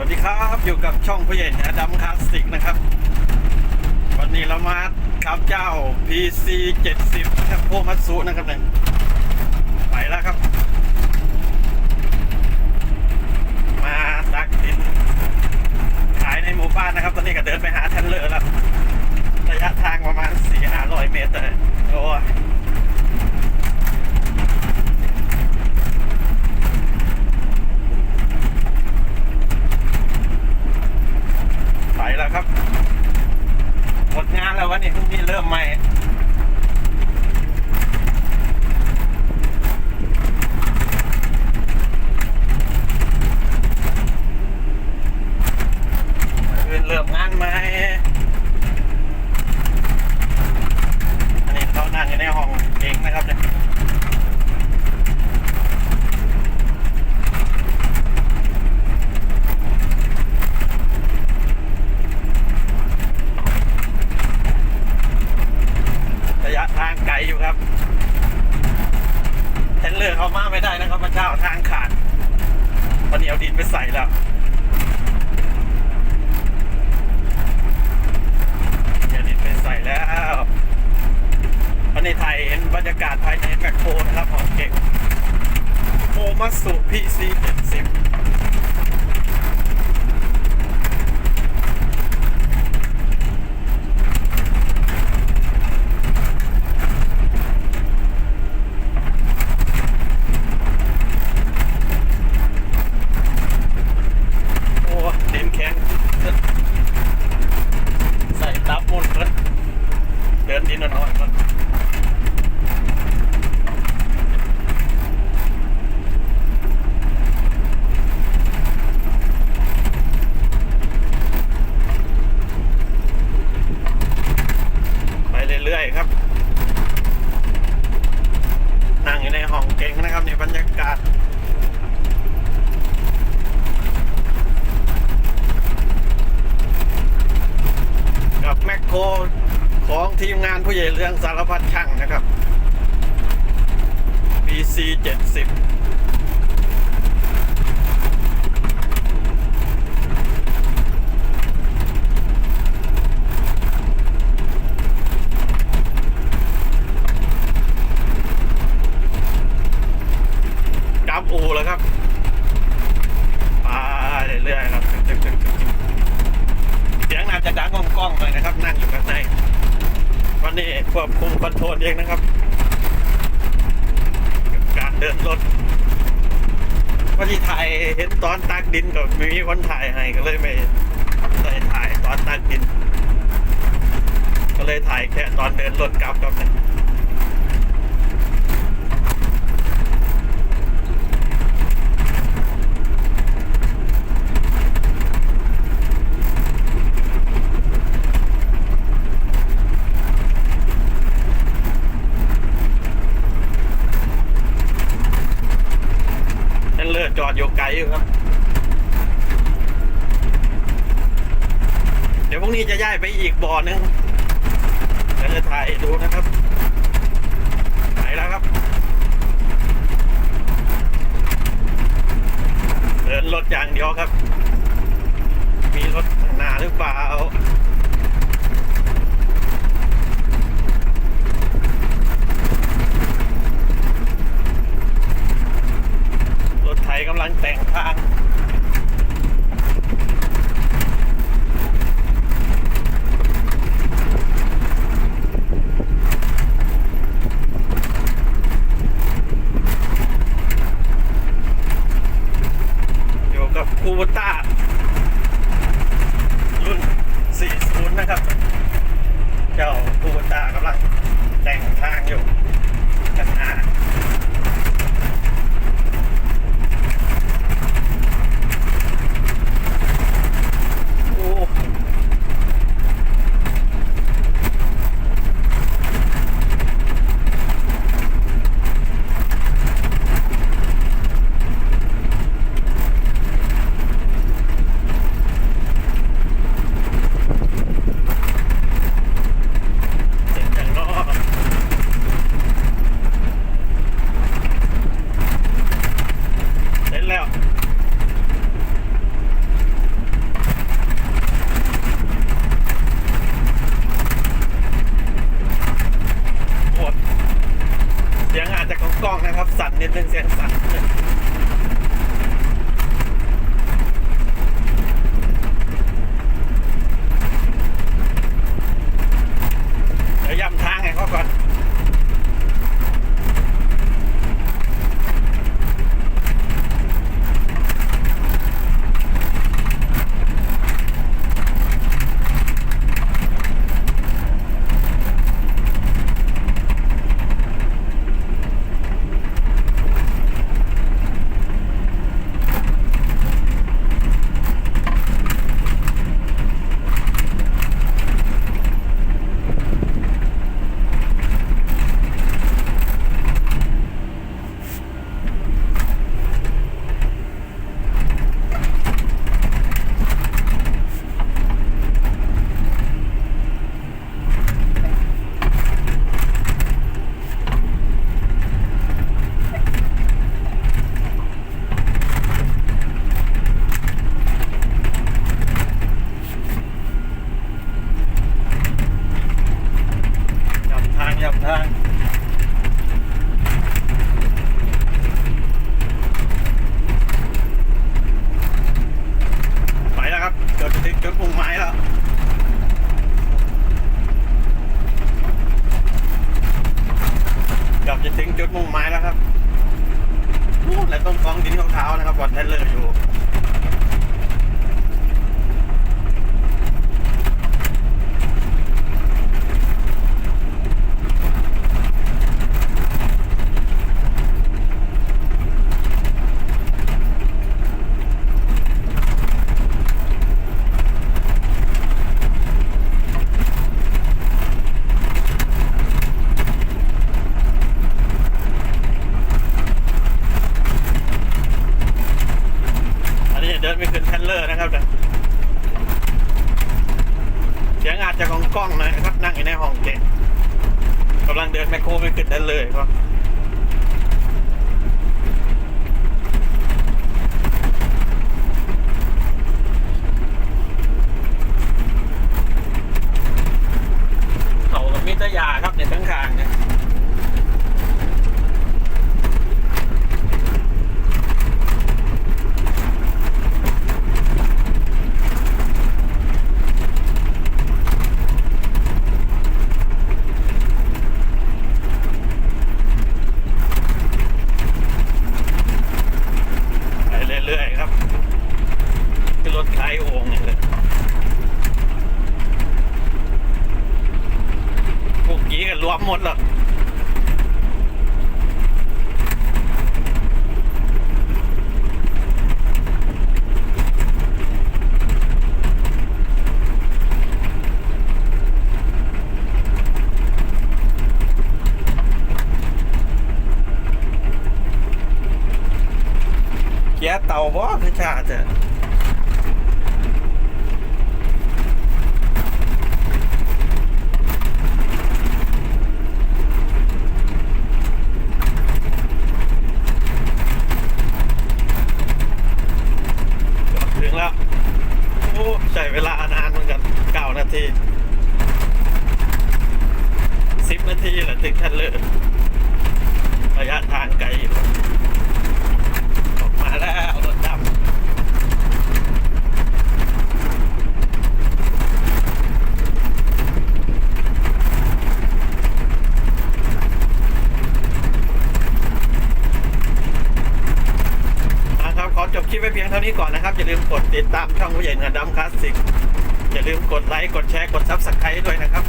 วัสดีครับอยู่กับช่องผู้ใหญ่เหนือดำคลาสสิกนะครับ วันนี้เรามาขับเจ้า PC 70นะครับโพมัตสุนะครับเนี่ยไปแล้วครับ มาตักดิน ขายในหมู่บ้านนะครับ ตอนนี้ก็เดินไปหาทันเลอร์แล้ว ระยะทางประมาณ 4-500 เมตรเลยโอ้ย ไปแล้วครับ หมด งานแล้ววันนี้พรุ่งนี้เริ่มใหม่ คืนเริ่มงานใหม่ อันนี้เขานั่งอยู่ในห้องเองนะครับเนี่ย ระยะทางไกลอยู่ครับ เทนเลอกเขามาไม่ได้นะครับพระเจ้าทางขาดตอนนี้เอาดินไปใส่แล้วเอาดินไปใส่แล้ววันนี้ถ่ายเห็นบรรยากาศภายในแมคโครนะครับของเก่งโมมัสสุพีซีเจ็ดสิบ โอ้ดินแข็งใส่ตับมุนเพิ่นเดินดินอ่อนๆเพิ่นไปเรื่อยๆครับ นั่งอยู่ในห้องเก่งนะครับในบรรยากาศ กับแมค โคของทีมงานผู้ใหญ่เรื่องสารพัดช่างนะครับ BC 70กำอูแล้วครับไปเรื่อยๆครับตึกๆๆ เสียงน่าจะดังก้องๆเลยนะครับ นั่งอยู่ข้างใน วันนี้ควบคุมคอนโทรลเองนะครับ กา รถวันที่ถ่ายเห็นตอนตักดินก็ไม่มีคนถ่ายให้ก็เลยไม่ได้ถ่ายตอนตักดิน ก็เลยถ่ายแค่ตอนเดินรถกลับกับเนี่ยนั่นเลือดจอดอยู่ไกลอยู่ครับ เดี๋ ยวพรุ่งนี้จะย้ายไปอีกบ่อนึงเดี๋ยวจะถ่ายดูนะครับไปแล้วครับ เดินรถอย่างเดียวครับ จาจะของกล้องนะครับนั่งอยู่ในห้องเก็บกำลังเดินแมคโครไปขึ้นได้เลยก็เขากับมิตรยาครับในทั้งทางเนี่ย ไปเรื่อยๆครับคือรถคล้ายโอ่งนี่เลยพวกกี้กันรวมหมดแล้วเกียร์เตาบ่คือชาติอะจอดถึงแล้ว โอ้ใช้เวลานานเหมือนกันเก้านาทีสิบนาทีแหละถึงทันเลยระยะทางไกลอยู่ มาแล้วรถดำนะครับขอจบคลิปไว้เพียงเท่านี้ก่อนนะครับ อย่าลืมกดติดตามช่องผู้ใหญ่เงินดำคลาสสิกอย่าลืมกดไลค์ กดแชร์ กดซับสไครต์ด้วยนะครับ